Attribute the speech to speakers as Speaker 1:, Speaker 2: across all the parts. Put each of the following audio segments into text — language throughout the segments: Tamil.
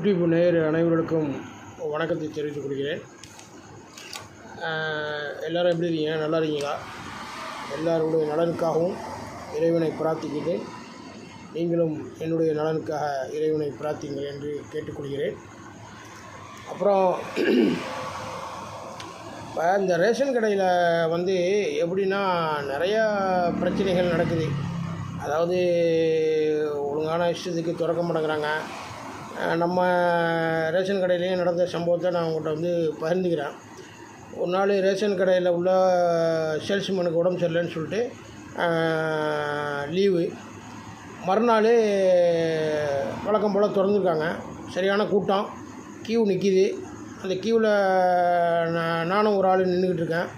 Speaker 1: யூடியூப் நேயர் அனைவருக்கும் வணக்கத்தை தெரிவித்துக் கொள்கிறேன் எல்லோரும் எப்படி இருக்கீங்க நல்லா இருக்கீங்களா எல்லாருடைய நலனுக்காகவும் இறைவனை பிரார்த்திக்கிறேன் நீங்களும் என்னுடைய நலனுக்காக இறைவனை பிரார்த்திங்கள் என்று கேட்டுக்கொள்கிறேன் அப்புறம் இந்த ரேஷன் கடையில் வந்து எப்படின்னா நிறையா பிரச்சனைகள் நடக்குது அதாவது ஒழுங்கான இஷ்டத்துக்கு திறக்க மாட்டேங்கிறாங்க நம்ம ரேஷன் கடையிலையும் நடந்த சம்பவத்தை நான் உங்கள்கிட்ட வந்து பகிர்ந்துக்கிறேன் ஒரு நாள் ரேஷன் கடையில் உள்ள சேல்ஸ்மேனுக்கு உடம்பு சரியில்லைன்னு சொல்லிட்டு லீவு மறுநாள் வழக்கம் போல் திறந்துருக்காங்க சரியான கூட்டம் கியூ நிற்கிது அந்த கியூவில் நான் நானும் ஒரு ஆள் நின்றுக்கிட்டு இருக்கேன்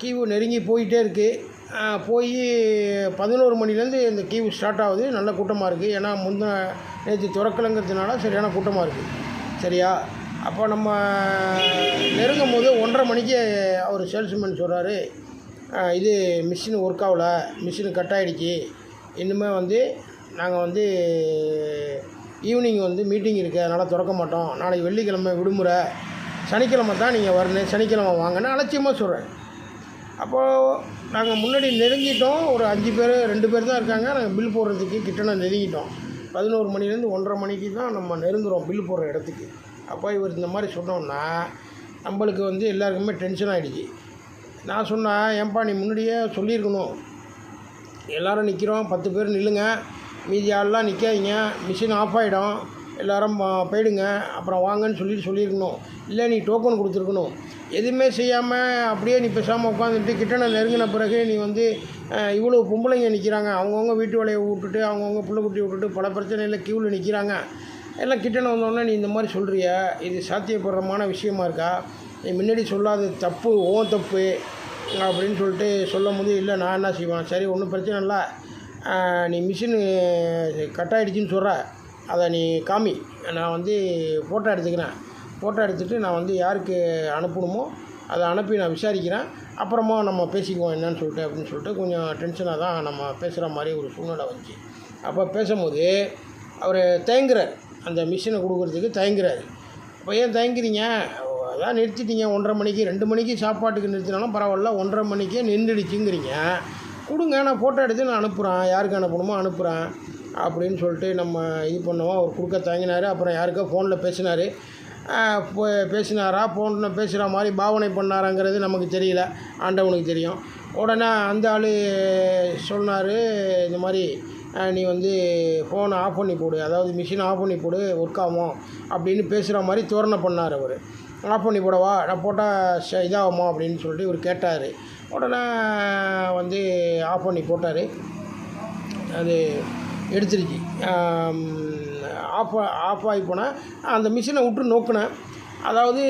Speaker 1: கியூ நெருங்கி போயிட்டே இருக்குது போய் பதினோரு மணிலேருந்து இந்த கியூ ஸ்டார்ட் ஆகுது நல்ல கூட்டமாக இருக்குது ஏன்னா முந்தின நேற்று திறக்கலைங்கிறதுனால சரியான கூட்டமாக இருக்குது சரியா அப்போ நம்ம நெருங்கும் போது ஒன்றரை மணிக்கு அவர் சேல்ஸ்மேன் சொல்கிறாரு இது மிஷின் ஒர்க் ஆகலை மிஷின் கட் ஆகிடுச்சு இன்னுமே வந்து நாங்கள் வந்து ஈவினிங் வந்து மீட்டிங் இருக்குது அதனால் திறக்க மாட்டோம் நாளைக்கு வெள்ளிக்கிழமை விடுமுறை சனிக்கிழமை தான் நீங்கள் வரணும் சனிக்கிழமை வாங்கன்னு அலட்சியமாக சொல்கிறேன் அப்போது நாங்கள் முன்னாடி நெருங்கிட்டோம் ஒரு அஞ்சு பேர் ரெண்டு பேர் தான் இருக்காங்க நாங்கள் பில் போடுறதுக்கு கிட்டன நெருங்கிட்டோம் பதினோரு மணிலேருந்து ஒன்றரை மணிக்கு தான் நம்ம நெருங்குறோம் பில் போடுற இடத்துக்கு அப்போ இவர் இந்த மாதிரி சொன்னோம்னா நம்மளுக்கு வந்து எல்லாருக்குமே டென்ஷன் ஆகிடுச்சு நான் சொன்னேன் ஏன்பா நீ முன்னாடியே சொல்லியிருக்கணும் எல்லோரும் நிற்கிறோம் பத்து பேர் நில்லுங்க மீதி ஆள்லாம் நிற்காதீங்க மிஷின் ஆஃப் ஆகிடும் எல்லோரும் போயிடுங்க அப்புறம் வாங்கன்னு சொல்லிட்டு சொல்லியிருக்கணும் இல்லை நீ டோக்கன் கொடுத்துருக்கணும் எதுவுமே செய்யாமல் அப்படியே நீ பேசாமல் உட்காந்துட்டு கிட்டன நெருங்கின பிறகு நீ வந்து இவ்வளோ பொம்பளைங்க நிற்கிறாங்க அவங்கவுங்க வீட்டு வேலையை விட்டுட்டு அவங்கவுங்க பிள்ளை குட்டி விட்டுட்டு பல பிரச்சனையில் கியூவில் நிற்கிறாங்க எல்லாம் கிட்டன வந்தோடனே நீ இந்த மாதிரி சொல்கிறிய இது சாத்தியப்படுறமான விஷயமா இருக்கா நீ முன்னாடி சொல்லாத தப்பு ஓ தப்பு அப்படின்னு சொல்லிட்டு சொல்லும் போது இல்லை நான் என்ன செய்வேன் சரி ஒன்றும் பிரச்சனை இல்லை நீ மிஷினு கட் ஆகிடுச்சின்னு சொல்கிற அதை நீ காமி நான் வந்து ஃபோட்டோ எடுத்துக்கிறேன் ஃபோட்டோ எடுத்துகிட்டு நான் வந்து யாருக்கு அனுப்பணுமோ அதை அனுப்பி நான் விசாரிக்கிறேன் அப்புறமா நம்ம பேசிக்குவோம் என்னன்னு சொல்லிட்டு அப்படின்னு சொல்லிட்டு கொஞ்சம் டென்ஷனாக தான் நம்ம பேசுகிற மாதிரி ஒரு சூழ்நிலை வந்துச்சு அப்போ பேசும்போது அவர் தயங்குறார் அந்த மிஷினை கொடுக்குறதுக்கு தயங்குறாரு அப்போ ஏன் தயங்குறீங்க அதான் நிறுத்திட்டீங்க ஒன்றரை மணிக்கு ரெண்டு மணிக்கு சாப்பாட்டுக்கு நிறுத்தினாலும் பரவாயில்ல ஒன்றரை மணிக்கே நின்றுடுச்சுங்கிறீங்க கொடுங்க நான் ஃபோட்டோ எடுத்து நான் அனுப்புகிறேன் யாருக்கு அனுப்பணுமோ அனுப்புகிறேன் அப்படின்னு சொல்லிட்டு நம்ம இது பண்ணுவோம் அவர் கொடுக்க தயங்கினார் அப்புறம் யாருக்கோ ஃபோனில் பேசினார் பேசினாரா ஃபோனில் பேசுகிற மாதிரி பாவனை பண்ணாராங்கிறது நமக்கு தெரியல ஆண்டவனுக்கு தெரியும் உடனே அந்த ஆள் சொன்னார் இந்த மாதிரி நீ வந்து ஃபோனை ஆஃப் பண்ணி போடு அதாவது மிஷினை ஆஃப் பண்ணி போடு ஒர்க் ஆகும் அப்படின்னு பேசுகிற மாதிரி தோரணை பண்ணார் அவர் ஆஃப் பண்ணி போடவா நான் போட்டால் இதாகுமா அப்படின்னு சொல்லிட்டு இவர் கேட்டார் உடனே வந்து ஆஃப் பண்ணி போட்டார் அது எடுத்துருச்சு ஆஃப் ஆஃப் ஆகி போனேன் அந்த மிஷினை விட்டு நோக்கினேன் அதாவது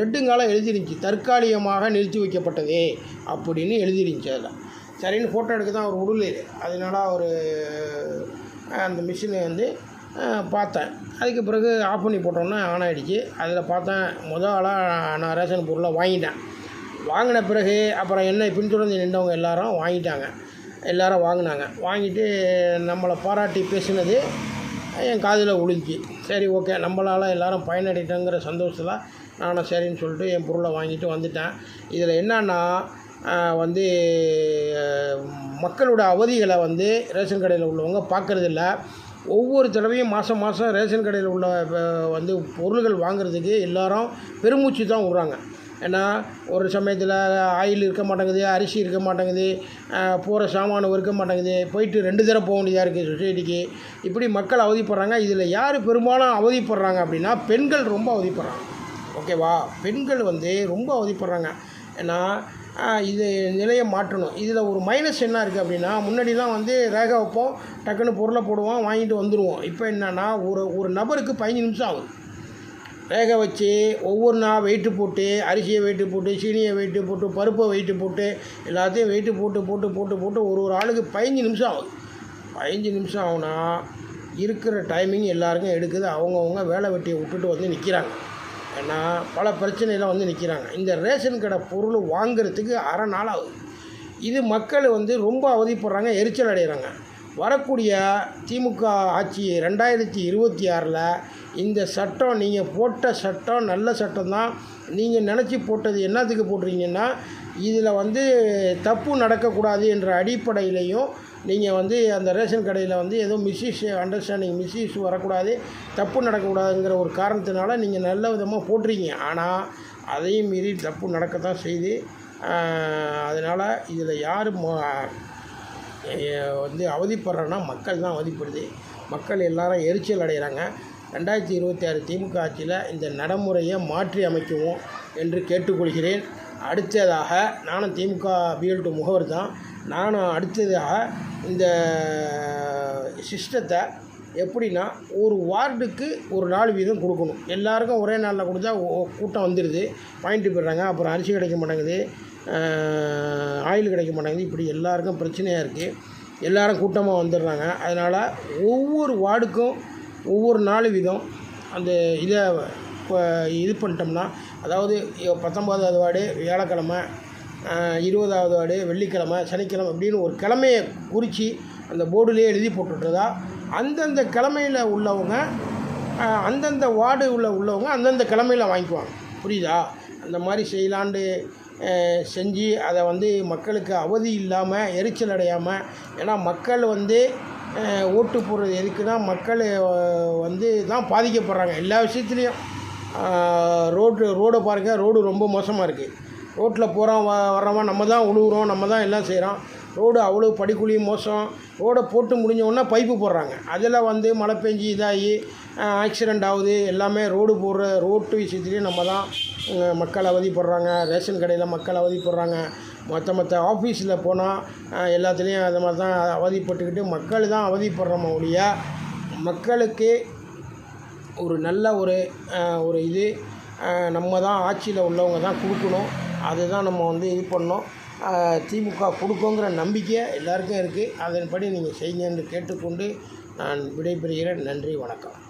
Speaker 1: ரெட்டுங்காலம் எழுதிருந்துச்சு தற்காலிகமாக நிறுத்தி வைக்கப்பட்டது அப்படின்னு எழுதிருந்துச்சு அதில் சரின்னு ஃபோட்டோ எடுக்க தான் ஒரு உடல் அதனால ஒரு அந்த மிஷினை வந்து பார்த்தேன் அதுக்கு பிறகு ஆஃப் பண்ணி போட்டோம்னா ஆன் ஆகிடுச்சு அதில் பார்த்தேன் முதல் ஆளாக நான் ரேஷன் பொருளை வாங்கிட்டேன் வாங்கின பிறகு அப்புறம் என்னை பின்தொடர்ந்து நின்றவங்க எல்லாரும் வாங்கிட்டாங்க எல்லாரும் வாங்கினாங்க வாங்கிட்டு நம்மளை பாராட்டி பேசினது என் காதில் உழுக்கி சரி ஓகே நம்மளால் எல்லோரும் பயனடைட்டோங்கிற சந்தோஷத்தில் நானும் சரின்னு சொல்லிட்டு என் பொருளை வாங்கிட்டு வந்துட்டேன் இதில் என்னன்னா வந்து மக்களோட அவதிகளை வந்து ரேஷன் கடையில் உள்ளவங்க பார்க்குறதில்ல ஒவ்வொரு தடவையும் மாதம் மாதம் ரேஷன் கடையில் உள்ள வந்து பொருள்கள் வாங்குறதுக்கு எல்லோரும் பெருமூச்சு தான் விட்றாங்க ஏன்னா ஒரு சமயத்தில் ஆயில் இருக்க மாட்டேங்குது அரிசி இருக்க மாட்டேங்குது போகிற சாமானும் இருக்க மாட்டேங்குது போயிட்டு ரெண்டு தடவை போக வேண்டியதாக இருக்குது சொசைட்டிக்கு இப்படி மக்கள் அவதிப்படுறாங்க இதில் யார் பெரும்பாலும் அவதிப்படுறாங்க அப்படின்னா பெண்கள் ரொம்ப அவதிப்படுறாங்க ஓகேவா பெண்கள் வந்து ரொம்ப அவதிப்படுறாங்க ஏன்னா இது நிலையை மாற்றணும் இதில் ஒரு மைனஸ் என்ன இருக்குது அப்படின்னா முன்னாடிலாம் வந்து ரேகை வைப்போம் டக்குன்னு பொருளை போடுவோம் வாங்கிட்டு வந்துடுவோம் இப்போ என்னென்னா ஒரு ஒரு நபருக்கு பதினஞ்சு நிமிஷம் ஆகுது வேக வச்சு ஒவ்வொரு நாள் வெயிட்டு போட்டு அரிசியை வெயிட்டு போட்டு சீனியை வெயிட்டு போட்டு பருப்பை வெயிட்டு போட்டு எல்லாத்தையும் வெயிட்டு போட்டு போட்டு போட்டு போட்டு ஒரு ஒரு ஆளுக்கு பதினஞ்சு நிமிஷம் ஆகுது பதினஞ்சு நிமிஷம் ஆகுனா இருக்கிற டைமிங் எல்லாருக்கும் எடுக்குது அவங்கவுங்க வேலை வெட்டியை விட்டுட்டு வந்து நிற்கிறாங்க ஏன்னா பல பிரச்சனையெல்லாம் வந்து நிற்கிறாங்க இந்த ரேஷன் கடை பொருள் வாங்குறதுக்கு அரை நாள் ஆகுது இது மக்கள் வந்து ரொம்ப அவதிப்படுறாங்க எரிச்சல் அடைகிறாங்க வரக்கூடிய திமுக ஆட்சி ரெண்டாயிரத்தி இருபத்தி ஆறில் இந்த சட்டம் நீங்கள் போட்ட சட்டம் நல்ல சட்டம் தான் நீங்கள் நினச்சி போட்டது என்னத்துக்கு போடுறீங்கன்னா இதில் வந்து தப்பு நடக்கக்கூடாது என்ற அடிப்படையிலையும் நீங்கள் வந்து அந்த ரேஷன் கடையில் வந்து எதுவும் மிஸ்யூஸ் அண்டர்ஸ்டாண்டிங் மிஸ்யூஸ் வரக்கூடாது தப்பு நடக்கக்கூடாதுங்கிற ஒரு காரணத்தினால நீங்கள் நல்ல விதமாக போட்டுறீங்க ஆனால் அதையும் மீறி தப்பு நடக்க தான் செய்து அதனால் இதில் யார் வந்து அவதிப்படுறோன்னா மக்கள் தான் அவதிப்படுது மக்கள் எல்லாரும் எரிச்சல் அடைகிறாங்க ரெண்டாயிரத்தி இருபத்தி ஆறு திமுக ஆட்சியில் இந்த நடைமுறையை மாற்றி அமைக்குவோம் என்று கேட்டுக்கொள்கிறேன் அடுத்ததாக நானும் திமுக பிஎல்டு முகவர் தான் நானும் அடுத்ததாக இந்த சிஸ்டத்தை எப்படின்னா ஒரு வார்டுக்கு ஒரு நாலு வீதம் கொடுக்கணும் எல்லாருக்கும் ஒரே நாளில் கொடுத்தா கூட்டம் வந்துடுது பாயிண்ட்டு போயிடுறாங்க அப்புறம் அரிசி கிடைக்க மாட்டேங்குது ஆயில் கிடைக்க மாட்டேங்குது இப்படி எல்லாருக்கும் பிரச்சனையாக இருக்குது எல்லோரும் கூட்டமாக வந்துடுறாங்க அதனால் ஒவ்வொரு வார்டுக்கும் ஒவ்வொரு நாலு விதம் அந்த இதை இப்போ இது பண்ணிட்டோம்னா அதாவது பத்தொம்பதாவது வார்டு வியாழக்கிழமை இருபதாவது வார்டு வெள்ளிக்கிழமை சனிக்கிழமை அப்படின்னு ஒரு கிழமையை குறித்து அந்த போர்டுலேயே எழுதி போட்டுட்டுறதா அந்தந்த கிழமையில் உள்ளவங்க அந்தந்த வார்டு உள்ள உள்ளவங்க அந்தந்த கிழமையில் வாங்கிக்குவாங்க புரியுதா அந்த மாதிரி செய்யலான்ட்டு செஞ்சு அதை வந்து மக்களுக்கு அவதி இல்லாமல் எரிச்சல் அடையாமல் ஏன்னா மக்கள் வந்து ஓட்டு போடுறது எதுக்குன்னா மக்கள் வந்து தான் பாதிக்கப்படுறாங்க எல்லா விஷயத்துலேயும் ரோடு ரோடை பாருங்கள் ரோடு ரொம்ப மோசமாக இருக்குது ரோட்டில் போகிறோம் வ வர்றவன் நம்ம தான் உழுவுறோம் நம்ம தான் எல்லாம் செய்கிறோம் ரோடு அவ்வளோ படிக்குழி மோசம் ரோடை போட்டு முடிஞ்ச பைப்பு போடுறாங்க அதில் வந்து மழை பெஞ்சு இதாகி ஆக்சிடெண்ட் ஆகுது எல்லாமே ரோடு போடுற ரோட்டு விஷயத்துலேயும் நம்ம தான் மக்கள் அவதிப்படுறாங்க ரேஷன் கடையில் மக்கள் அவதிப்படுறாங்க மற்ற மற்ற ஆஃபீஸில் போனால் எல்லாத்துலேயும் அது மாதிரி தான் அவதிப்பட்டுக்கிட்டு மக்கள் தான் அவதிப்படுறோம் ஒழிய மக்களுக்கு ஒரு நல்ல ஒரு ஒரு இது நம்ம தான் ஆட்சியில் உள்ளவங்க தான் கொடுக்கணும் அதுதான் நம்ம வந்து இது பண்ணோம் திமுக கொடுக்குங்கிற நம்பிக்கை எல்லாருக்கும் இருக்குது அதன்படி நீங்கள் செய்யுங்கன்னு கேட்டுக்கொண்டு நான் விடைபெறுகிறேன் நன்றி வணக்கம்